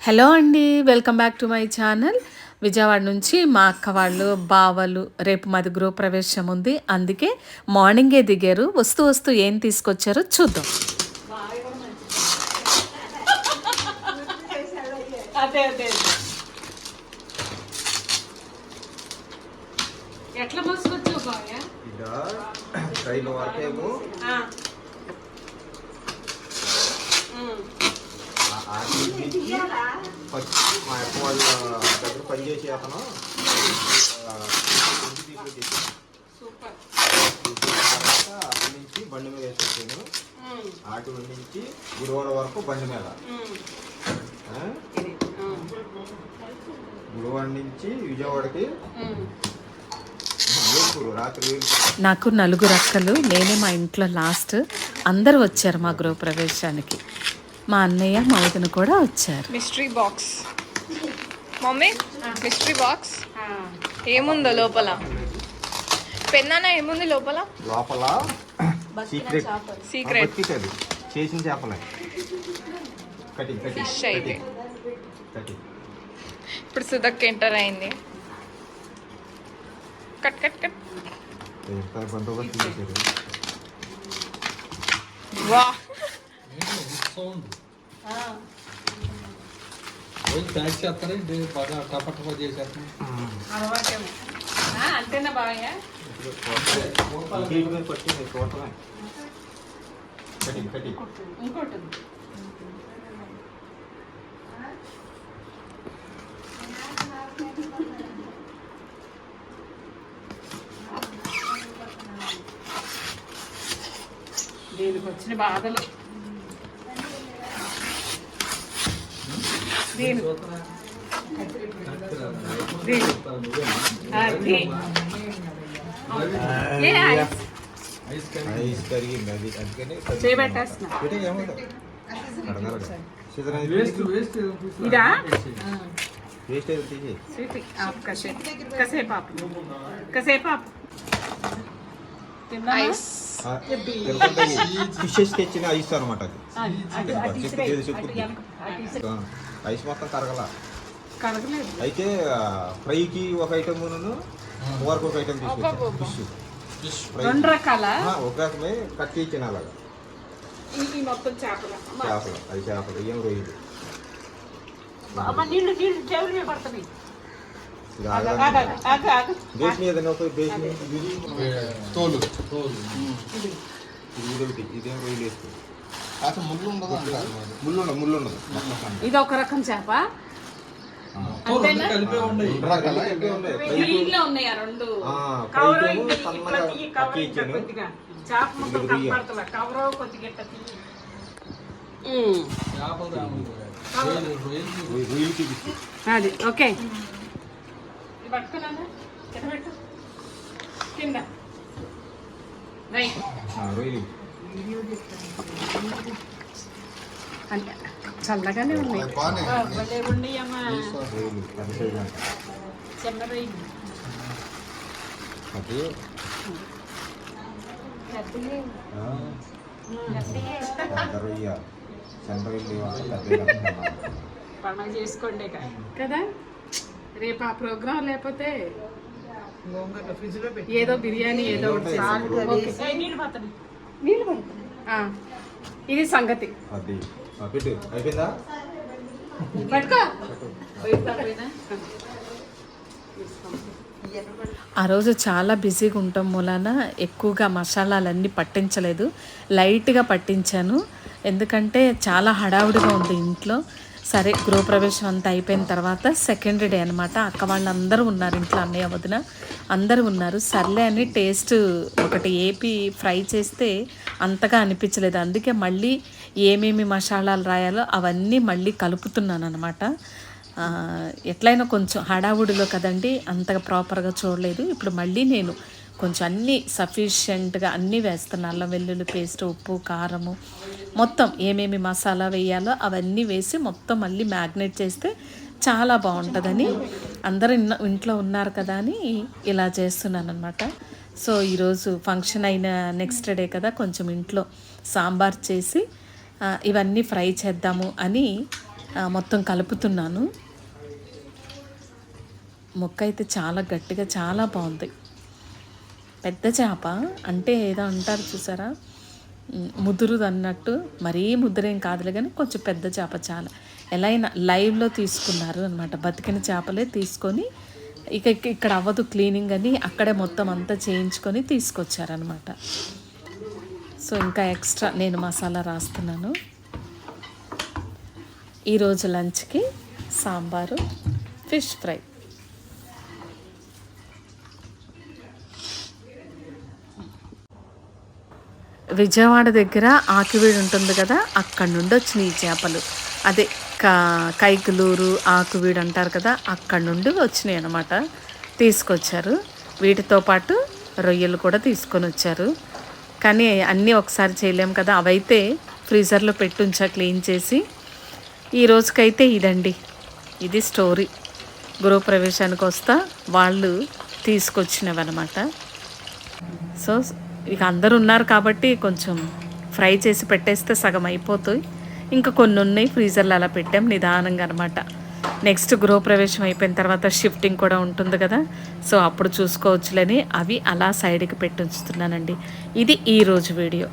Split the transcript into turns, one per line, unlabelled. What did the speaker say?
Hello అండి welcome back to my channel. Vijayawada నుంచి మా అక్క వాళ్ళు బావలు రేపు మాది గృహప్రవేశం ఉంది. అందుకే మార్నింగే దిగారు. వస్తూ వస్తూ ఏం తీసుకొచ్చారో చూద్దాం. అదే అదే ఎట్లా మోసుకొచ్చావు
మా వాళ్ళ దగ్గర పనిచేసే అతను తర్వాత అక్కడి నుంచి బండి మీద వేసుకొచ్చాను ఆటో నుంచి గుడివాడ వరకు బండి మీద ఆ? నుంచి విజయవాడకి
నాకు నలుగురు అక్కలు నేనే మా ఇంట్లో లాస్ట్ అందరూ వచ్చారు మా గృహప్రవేశానికి మా అన్నయ్య మా వదిన కూడా వచ్చారు.
Mystery box mummy mystery box ఏముందో లోపల? పెన్నాన ఏముంది లోపల?
లోపల సీక్రెట్
సీక్రెట్
చేసిన చేపలే. కటింగ్ కటింగ్
ఫిష్ అయితే. ఇప్పుడు సుధక్ ఎంటర్ అయింది.
Cut cut cut.
వా.
రోజు ప్యాక్ చేస్తారండి బాగా టపటపా చేసేస్తాను
అంతేనా బాగా
గేట్ మీద పట్టింది చూడటమే కటింగ్ కటింగ్
ఇంకోటి దీనికి వచ్చిన బాధలు దీని అది. ఏ ఐస్
ఐస్ క్రీమ్
ఐస్ కరిగింది అది అందుకని
చేయబెట్టేస్తున్నా.
పెట్టే ఏముంది కడగాలి సీజన్ అది
వేస్ట్ వేస్ట్
ఇదా
వేస్ట్ అయితే తీసి
స్వీటీ ఆపు కసేపు కసేపు ఆపు కసేపు ఆపు తిందామా?
ఐస్
ఫిషెస్ తెచ్చిన ఐస్ అనమాట ఐస్ మొత్తం కరగల.
కడగలేదు
అయితే ఫ్రైకి ఒక ఐటమ్ కూరకు ఒక ఐటమ్ తీసుకొచ్చాను. Fish
fish
fry.
రెండు రకాల?
ఒక రకమే కట్ ఇచ్చిన అలాగా.
ఈ మొత్తం చేపలు.
చేపలు. అది చేపలు. ఏం రొయ్యలు.
నీళ్ళు నీళ్ళు టేబుల్ మీద పడుతున్నాయి.
ఇది
ఆగు,
ఆగడానికి
ఆగు, ఆగు, ఆగు.
బేస్ మీద ఒక బేస్ మీద ఇది
తోలు తోలు.
ఇది. ఇదేం రొయ్యలు వేస్తుంది
అసలు ముళ్ళు ఉండదు అంటారు మరి.
ముళ్ళు ఉండదు ముళ్ళు ఉండదు మొత్తం సన్న.
ఇది ఒక రకం చేప. దీంట్లో ఉన్నాయి ఆ రెండు కవరు ఇట్లా తీయి, కవరు. కొద్దిగా చేప ముక్కలు
ఇది రొయ్య.
కనపడతలే కవరు కొద్దిగా ఇట్లా తీయి. అది ఓకే. ఇది పట్టుకున్నానా? కింద పెట్టు? కింద రైట్.
రొయ్యలు
అంటే చల్లగానే ఉన్నాయి.
పెద్ద సైజు అంట.
రొయ్యలు
ఇవ్వాలి.
పండుగ చేసుకోండి. కదా? రేపు ఆ ప్రోగ్రాం లేకపోతే ఏదో బిర్యానీ ఏదో ఒకటి నీళ్ళు. ఆ, ఇది సంగతి.
అది. ఆ, పెట్టు. అయిపోయిందా?
పట్టుకో. ఆ రోజు చాలా బిజీగా ఉండటం మూలాన. ఎక్కువగా మసాలాలన్నీ పట్టించలేదు. లైట్గా పట్టించాను. ఎందుకంటే చాలా హడావుడిగా ఉంది ఇంట్లో. సరే గృహప్రవేశం అంతా అయిపోయిన తర్వాత సెకండ్ డే అనమాట అక్క వాళ్ళందరూ ఉన్నారు ఇంట్లో అన్నయ్య వదిన. అందరూ ఉన్నారు. సర్లే అని టేస్ట్ ఒకటి ఏపీ ఫ్రై చేస్తే అంతగా అనిపించలేదు. అందుకే మళ్ళీ ఏమేమి మసాలాలు రాయాలో అవన్నీ మళ్ళీ కలుపుతున్నాను అనమాట ఎట్లయినా కొంచెం హడావుడిలో కదండి అంతగా ప్రాపర్గా చూడలేదు. ఇప్పుడు మళ్ళీ నేను కొంచెం అన్నీ సఫిషియెంట్గా అన్నీ వేస్తాను అల్లం వెల్లుల్లి పేస్ట్ ఉప్పు కారము మొత్తం ఏమేమి మసాలా వేయాలో అవన్నీ వేసి మొత్తం మళ్ళీ మ్యాగ్నేట్ చేస్తే చాలా బాగుంటుందని అందరూ ఇన్న ఇంట్లో ఉన్నారు కదా అని ఇలా చేస్తున్నాను అనమాట సో ఈరోజు ఫంక్షన్ అయిన నెక్స్ట్ డే కదా కొంచెం ఇంట్లో సాంబార్ చేసి ఇవన్నీ ఫ్రై చేద్దాము అని మొత్తం కలుపుతున్నాను. మొక్క అయితే చాలా గట్టిగా చాలా బాగుంది. పెద్ద చేప అంటే ఏదో అంటారు చూసారా? ముదురుది అన్నట్టు మరీ ముదురేం కాదులే కానీ కొంచెం పెద్ద చేప చాలా. ఎలా అయినా లైవ్లో తీసుకున్నారు అనమాట బతికిన చేపలే తీసుకొని ఇక ఇక- ఇక్కడ అవ్వదు క్లీనింగ్ అని అక్కడే మొత్తం అంతా చేయించుకొని తీసుకొచ్చారనమాట సో ఇంకా ఎక్స్ట్రా నేను మసాలా రాస్తున్నాను. ఈరోజు లంచ్కి సాంబారు ఫిష్ ఫ్రై. విజయవాడ దగ్గర ఆకివీడు ఉంటుంది కదా అక్కడి నుండి వచ్చినాయి ఈ చేపలు. అదే కా కైకులూరు ఆకువీడు అంటారు కదా అక్కడి నుండి వచ్చినాయి అనమాట తీసుకొచ్చారు. వీటితో పాటు రొయ్యలు కూడా తీసుకొని వచ్చారు. కానీ అన్నీ ఒకసారి చేయలేము కదా అవైతే ఫ్రీజర్లో పెట్టుంచా క్లీన్ చేసి. ఈ రోజుకైతే ఇదండి. ఇది స్టోరీ. గృహప్రవేశానికి వస్తా వాళ్ళు తీసుకొచ్చినవి అనమాట సో ఇక అందరు ఉన్నారు కాబట్టి కొంచెం ఫ్రై చేసి పెట్టేస్తే సగం అయిపోతాయి ఇంకా కొన్ని ఉన్నాయి ఫ్రీజర్లో అలా పెట్టాం నిదానంగా అనమాట నెక్స్ట్ గృహప్రవేశం అయిపోయిన తర్వాత షిఫ్టింగ్ కూడా ఉంటుంది కదా. సో అప్పుడు చూసుకోవచ్చులని అవి అలా సైడ్కి పెట్టి ఉంచుతున్నానండి ఇది ఈరోజు వీడియో.